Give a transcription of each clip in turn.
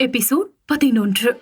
Episode பதினொன்று.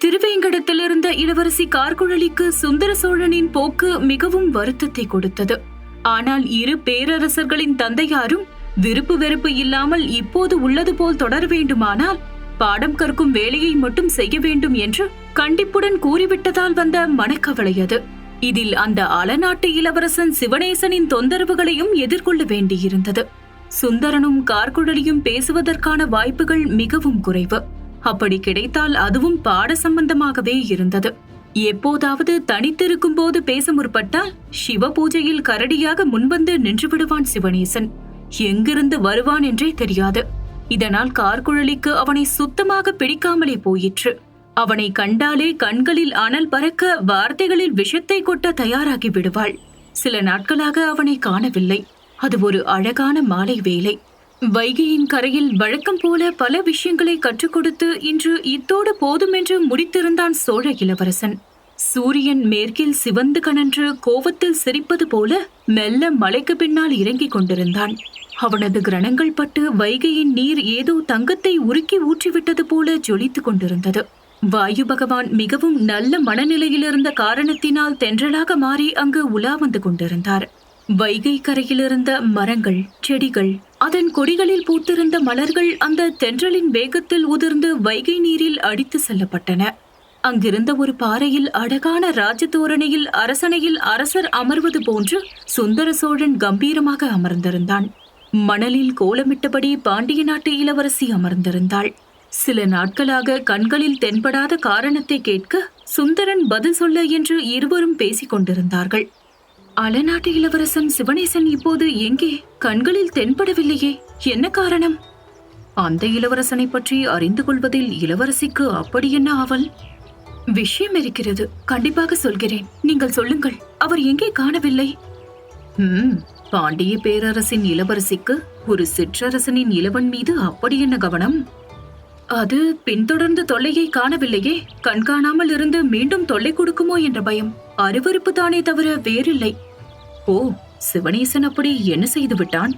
திருவேங்கடத்திலிருந்த இளவரசி கார்குழலிக்கு சுந்தர சோழனின் போக்கு மிகவும் வருத்தத்தை கொடுத்தது. ஆனால் இரு பேரரசர்களின் தந்தையாரும் விருப்பு வெறுப்பு இல்லாமல் இப்போது உள்ளது போல் தொடர வேண்டுமானால் பாடம் கற்கும் வேலையை மட்டும் செய்ய வேண்டும் என்று கண்டிப்புடன் கூறிவிட்டதால் வந்த மனக்கவலை அது. இதில் அந்த அலநாட்டு இளவரசன் சிவனேசனின் தொந்தரவுகளையும் எதிர்கொள்ள வேண்டியிருந்தது. சுந்தரனும் கார்குழலியும் பேசுவதற்கான வாய்ப்புகள் மிகவும் குறைவு. அப்படி கிடைத்தால் அதுவும் பாட சம்பந்தமாகவே இருந்தது. எப்போதாவது தனித்திருக்கும் போது பேச முற்பட்டால் சிவ பூஜையில் கரடியாக முன்வந்து நின்று விடுவான் சிவனேசன். எங்கிருந்து வருவான் என்றே தெரியாது. இதனால் கார்குழலிக்கு அவனை சுத்தமாக பிடிக்காமலே போயிற்று. அவனை கண்டாலே கண்களில் அனல் பறக்க வார்த்தைகளில் விஷத்தை கொட்ட தயாராகி விடுவாள். சில நாட்களாக அவனை காணவில்லை. அது ஒரு அழகான மாலை வேலை. வைகையின் கரையில் வழக்கம் போல பல விஷயங்களை கற்றுக் கொடுத்து இன்று இத்தோடு போதுமென்று முடித்திருந்தான் சோழ இளவரசன். சூரியன் மேற்கில் சிவந்து கணன்று கோவத்தில் சிரிப்பது போல மெல்ல மலைக்கு பின்னால் இறங்கிக் கொண்டிருந்தான். அவனது கிரணங்கள் பட்டு வைகையின் நீர் ஏதோ தங்கத்தை உருக்கி ஊற்றிவிட்டது போல ஜொலித்துக் கொண்டிருந்தது. வாயு பகவான் மிகவும் நல்ல மனநிலையில் இருந்த காரணத்தினால் தென்றலாக மாறி அங்கு உலா வந்து கொண்டிருந்தார். வைகை கரையிலிருந்த மரங்கள் செடிகள் அதன் கொடிகளில் பூத்திருந்த மலர்கள் அந்த தென்றலின் வேகத்தில் உதிர்ந்து வைகை நீரில் அடித்து செல்லப்பட்டன. அங்கிருந்த ஒரு பாறையில் அழகான ராஜதோரணையில் அரசனையில் அரசர் அமர்வது போன்று சுந்தர சோழன் கம்பீரமாக அமர்ந்திருந்தான். மணலில் கோலமிட்டபடி பாண்டிய நாட்டு இளவரசி அமர்ந்திருந்தாள். சில நாட்களாக கண்களில் தென்படாத காரணத்தை கேட்க சுந்தரன் பதில் சொல்ல என்று இருவரும் பேசிக் கொண்டிருந்தார்கள் அலநாட்டு இளவரசன் சிவனேசன் இப்போது எங்கே? கண்களில் தென்படவில்லையே. என்ன காரணம்? அந்த இளவரசனை பற்றி அறிந்து கொள்வதில் இளவரசிக்கு அப்படி என்ன ஆவல்? விஷயம் இருக்கிறது. கண்டிப்பாக சொல்கிறேன். நீங்கள் சொல்லுங்கள். அவர் எங்கே காணவில்லை? ம் பாண்டிய பேரரசின் இளவரசிக்கு ஒரு சிற்றரசனின் இளவன் மீது அப்படி என்ன கவனம்? அது பின்தொடர்ந்து தொல்லையை காணவில்லையே. கண்காணாமல் இருந்து மீண்டும் தொல்லை கொடுக்குமோ என்ற பயம். அருவருப்பு தானே தவிர வேறில்லை. ஓ சிவனேசன் அப்படி என்ன செய்து விட்டான்?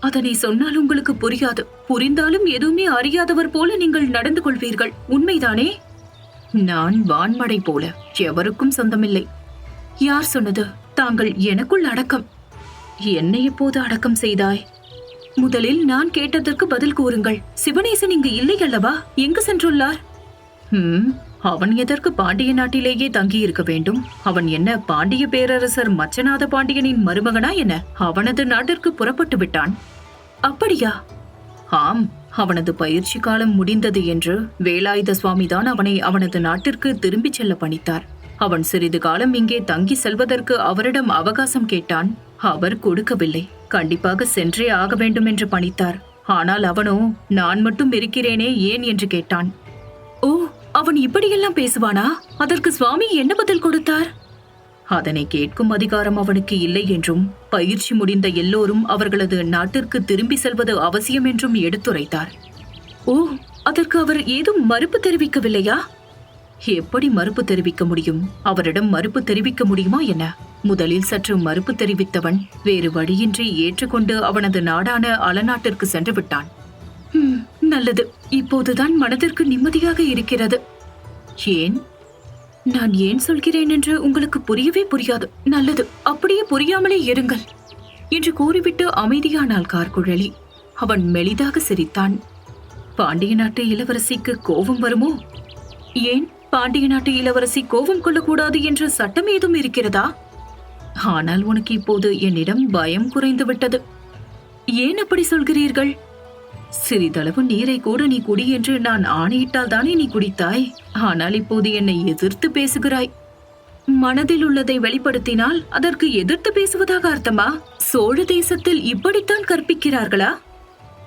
அதனை சொன்னால் உங்களுக்கு புரியாது. புரிந்தாலும் எதுவுமே அறியாதவர் போல நீங்கள் நடந்து கொள்வீர்கள். உண்மைதானே? நான் வான்மடை போல எவருக்கும் சொந்தமில்லை. யார் சொன்னது? தாங்கள் எனக்குள் அடக்கம். என்னை எப்போது அடக்கம் செய்தாய்? முதலில் நான் கேட்டதற்கு பதில் கூறுங்கள். சிவனேசன் இங்கு இல்லை அல்லவா? எங்கு சென்றுள்ளார்? அவன் எதற்கு பாண்டிய நாட்டிலேயே தங்கி இருக்க வேண்டும்? அவன் என்ன பாண்டிய பேரரசர் மச்சநாத பாண்டியனின் மருமகனா என்ன? அவனது நாட்டிற்கு புறப்பட்டு விட்டான். அப்படியா? ஆம் அவனது பயிற்சி காலம் முடிந்தது என்று வேலாயுத சுவாமிதான் அவனை அவனது நாட்டிற்கு திரும்பிச் செல்ல பணித்தார். அவன் சிறிது காலம் இங்கே தங்கி செல்வதற்கு அவரிடம் அவகாசம் கேட்டான். அவர் கொடுக்கவில்லை. கண்டிப்பாக சென்றே ஆக வேண்டும் என்று பணித்தார். ஆனால் அவனோ நான் மட்டும் இருக்கிறேனே ஏன் என்று கேட்டான். ஓ அவன் இப்படியெல்லாம் பேசுவானா? அதற்கு சுவாமி என்ன பதில் கொடுத்தார்? அதனை கேட்கும் அதிகாரம் அவனுக்கு இல்லை என்றும் பயிற்சி முடிந்த எல்லோரும் அவர்களது நாட்டிற்கு திரும்பி செல்வது அவசியம் என்றும் எடுத்துரைத்தார். ஓ அதற்கு அவர் ஏதும் மறுப்பு தெரிவிக்கவில்லையா? எப்படி மறுப்பு தெரிவிக்க முடியும்? அவரிடம் மறுப்பு தெரிவிக்க முடியுமா என்ன? முதலில் சற்று மறுப்பு தெரிவித்தவன் வேறு வழியின்றி ஏற்றுக்கொண்டு அவனது நாடான அலநாட்டிற்கு சென்று விட்டான். நல்லது. இப்போதுதான் மனதிற்கு நிம்மதியாக இருக்கிறது. ஏன்? நான் ஏன் சொல்கிறேன் என்று உங்களுக்கு புரியவே புரியாது. நல்லது அப்படியே புரியாமலே இருங்கள் என்று கூறிவிட்டு அமைதியானாள் கார்குழலி. அவன் மெலிதாக சிரித்தான். பாண்டிய நாட்டு இளவரசிக்கு கோபம் வருமோ? ஏன் பாண்டிய நாட்டு இளவரசி கோபம் கொள்ளக்கூடாது என்ற சட்டம் ஏதும் இருக்கிறதா? ஆனால் உனக்கு இப்போது என்னிடம் பயம் குறைந்து விட்டது ஏன் அப்படி சொல்கிறீர்கள்? சிறிதளவு நீரை கூட நீ குடி என்று நான் ஆணையிட்டால் தானே நீ குடித்தாய். ஆனால் இப்போது என்னை எதிர்த்து பேசுகிறாய். மனதில் உள்ளதை வெளிப்படுத்தினால் அதற்கு எதிர்த்து பேசுவதாக அர்த்தமா? சோழ தேசத்தில் இப்படித்தான் கற்பிக்கிறார்களா?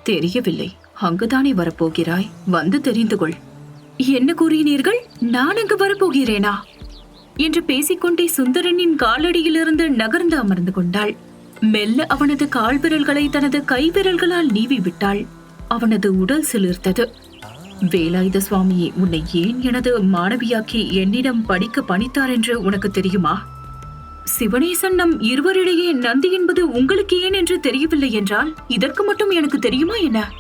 தெரியவில்லை. அங்குதானே வரப்போகிறாய். வந்து தெரிந்து கொள். என்ன கூறினீர்கள்? நான் அங்கு வரப்போகிறேனா? என்று பேசிக்கொண்டே சுந்தரனின் காலடியிலிருந்து நகர்ந்து அமர்ந்து கொண்டாள். மெல்ல அவனது கால்விரல்களை தனது கைவிரல்களால் நீவி விட்டாள் அவனது உடல் சிலிர்த்தது. வேலாயுத சுவாமி உன்னை ஏன் எனது மாணவியாக்கி என்னிடம் படிக்க பணித்தார் என்று உனக்கு தெரியுமா? சிவனேசன் நம் இருவரிடையே நந்தி என்பது உங்களுக்கு ஏன் என்று தெரியவில்லை என்றால் இதற்கு மட்டும் எனக்கு தெரியுமா என்ன?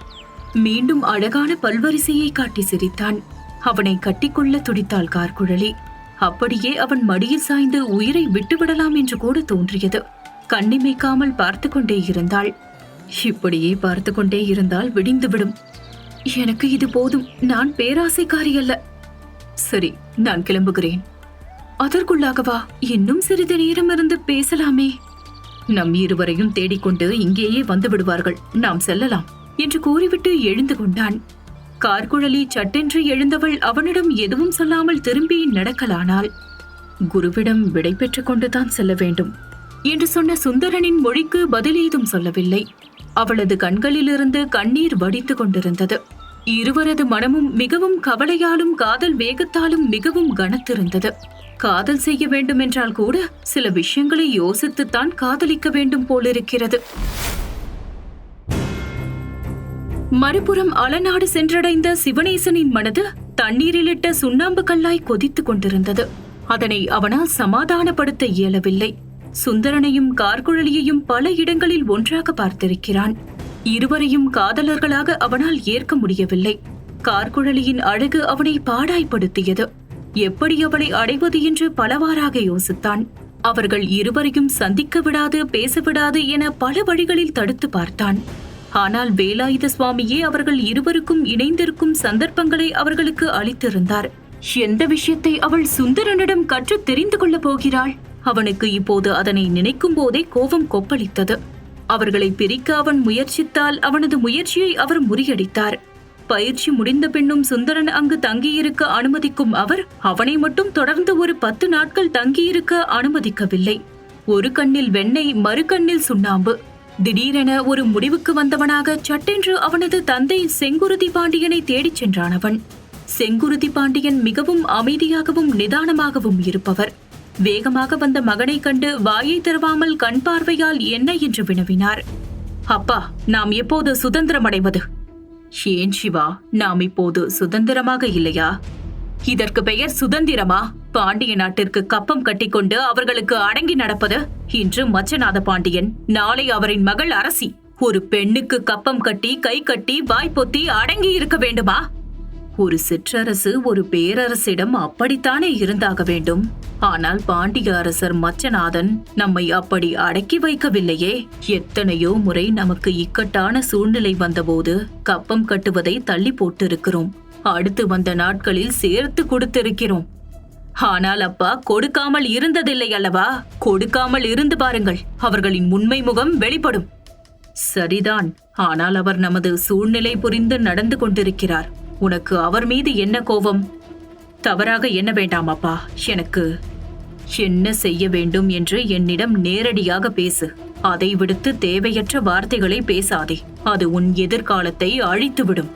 மீண்டும் அழகான பல்வரிசையை காட்டி சிரித்தான். அவனை கட்டிக்கொள்ள துடித்தாள் கார்குழலி அப்படியே அவன் மடியில் சாய்ந்து உயிரை விட்டுவிடலாம் என்று கூட தோன்றியது. கண்ணிமைக்காமல் பார்த்து கொண்டே இருந்தாள். இப்படியே பார்த்து கொண்டே இருந்தால் விடிந்துவிடும். எனக்கு இது போதும். நான் பேராசைக்காரி அல்ல சரி நான் கிளம்புகிறேன். அதற்குள்ளாகவா? இன்னும் சிறிது நேரம் இருந்து பேசலாமே. நம் இருவரையும் தேடிக்கொண்டு இங்கேயே வந்து விடுவார்கள். நாம் செல்லலாம் என்று கூறிவிட்டு எழுந்து கொண்டான். கார்குழலி சட்டென்று எழுந்தவள் அவனிடம் எதுவும் சொல்லாமல் திரும்பி நடக்கலானாள். குருவிடம் விடை பெற்றுக் கொண்டுதான் செல்ல வேண்டும். என்று சொன்ன சுந்தரனின் மொழிக்கு பதில் ஏதும் சொல்லவில்லை. அவளது கண்களிலிருந்து கண்ணீர் வடித்துக் கொண்டிருந்தது. இருவரது மனமும் மிகவும் கவலையாலும் காதல் வேகத்தாலும் மிகவும் கனத்திருந்தது. காதல் செய்ய வேண்டும் என்றால் கூட சில விஷயங்களை யோசித்துத்தான் காதலிக்க வேண்டும் போலிருக்கிறது. மறுபுறம் அலநாடு சென்றடைந்த சிவனேசனின் மனது தண்ணீரிலிட்ட சுண்ணாம்பு கல்லாய் கொதித்துக் கொண்டிருந்தது. அதனை அவனால் சமாதானப்படுத்த இயலவில்லை. சுந்தரனையும் கார்குழலியையும் பல இடங்களில் ஒன்றாக பார்த்திருக்கிறான். இருவரையும் காதலர்களாக அவனால் ஏற்க முடியவில்லை. கார்குழலியின் அழகு அவனை பாடாய்ப்படுத்தியது. எப்படி அவளை அடைவது என்று பலவாறாக யோசித்தான். அவர்கள் இருவரையும் சந்திக்க விடாது பேச விடாது என பல வழிகளில் தடுத்து பார்த்தான். ஆனால் வேலாயுத சுவாமியே அவர்கள் இருவருக்கும் இணைந்திருக்கும் சந்தர்ப்பங்களை அவர்களுக்கு அளித்திருந்தார். எந்த விஷயத்தை அவள் சுந்தரனிடம் கற்று தெரிந்து கொள்ளப் போகிறாள்? அவனுக்கு இப்போது அதனை நினைக்கும் போதே கோபம் கொப்பளித்தது. அவர்களை பிரிக்க அவன் முயற்சித்தால் அவனது முயற்சியை அவர் முறியடித்தார். பயிற்சி முடிந்த பின்னும் சுந்தரன் அங்கு தங்கியிருக்க அனுமதிக்கும் அவர் அவனை மட்டும் தொடர்ந்து ஒரு பத்து நாட்கள் தங்கியிருக்க அனுமதிக்கவில்லை. ஒரு கண்ணில் வெண்ணெய் மறு கண்ணில் சுண்ணாம்பு. திடீரென ஒரு முடிவுக்கு வந்தவனாக சட்டென்று அவனது தந்தை செங்குருதி பாண்டியனை தேடிச் சென்றானவன் செங்குருதி பாண்டியன் மிகவும் அமைதியாகவும் நிதானமாகவும் இருப்பவர். வேகமாக வந்த மகனைக் கண்டு வாயை திறவாமல் கண் பார்வையால் என்ன என்று வினவினார். அப்பா நாம் எப்போது சுதந்திரம் அடைவது ஏன் சிவா நாம் இப்போது சுதந்திரமாக இல்லையா? இதற்கு பெயர் சுதந்திரமா? பாண்டிய நாட்டிற்கு கப்பம் கட்டிக்கொண்டு அவர்களுக்கு அடங்கி நடப்பது? இன்று மச்சநாத பாண்டியன் நாளை அவரின் மகள் அரசி. ஒரு பெண்ணுக்கு கப்பம் கட்டி கை கட்டி வாய்ப்பொத்தி அடங்கி இருக்க வேண்டுமா? ஒரு சிற்றரசு ஒரு பேரரசிடம் அப்படித்தானே இருந்தாக வேண்டும்? ஆனால் பாண்டிய அரசர் மச்சநாதன் நம்மை அப்படி அடக்கி வைக்கவில்லையே. எத்தனையோ முறை நமக்கு இக்கட்டான சூழ்நிலை வந்தபோது கப்பம் கட்டுவதை தள்ளி போட்டிருக்கிறோம். அடுத்து வந்த நாட்களில் சேர்த்து கொடுத்திருக்கிறோம். ஆனால் அப்பா கொடுக்காமல் இருந்ததில்லை அல்லவா? கொடுக்காமல் இருந்து பாருங்கள் அவர்களின் உண்மை முகம் வெளிப்படும். சரிதான் ஆனால் அவர் நமது சூழ்நிலை புரிந்து நடந்து கொண்டிருக்கிறார். உனக்கு அவர் மீது என்ன கோபம்? தவறாக என்ன வேண்டாம் அப்பா எனக்கு என்ன செய்ய வேண்டும் என்று என்னிடம் நேரடியாக பேசு. அதை விடுத்து தேவையற்ற வார்த்தைகளை பேசாதே. அது உன் எதிர்காலத்தை அழித்துவிடும்.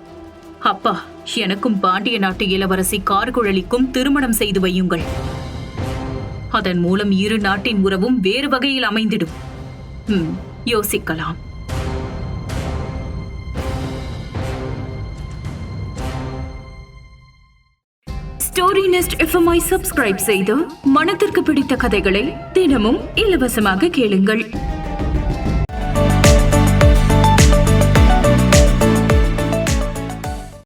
அப்பா எனக்கும் பாண்டிய நாட்டு இளவரசி கார்குழலிக்கும் திருமணம் செய்து வையுங்கள். அதன் மூலம் இரு நாட்டின் உறவும் வேறு வகையில் அமைந்திடும். ம், யோசிக்கலாம். ஸ்டோரி நெஸ்ட் எஃப்எம்ஐ சப்ஸ்கிரைப் செய்து மனத்திற்கு பிடித்த கதைகளை தினமும் இலவசமாக கேளுங்கள்.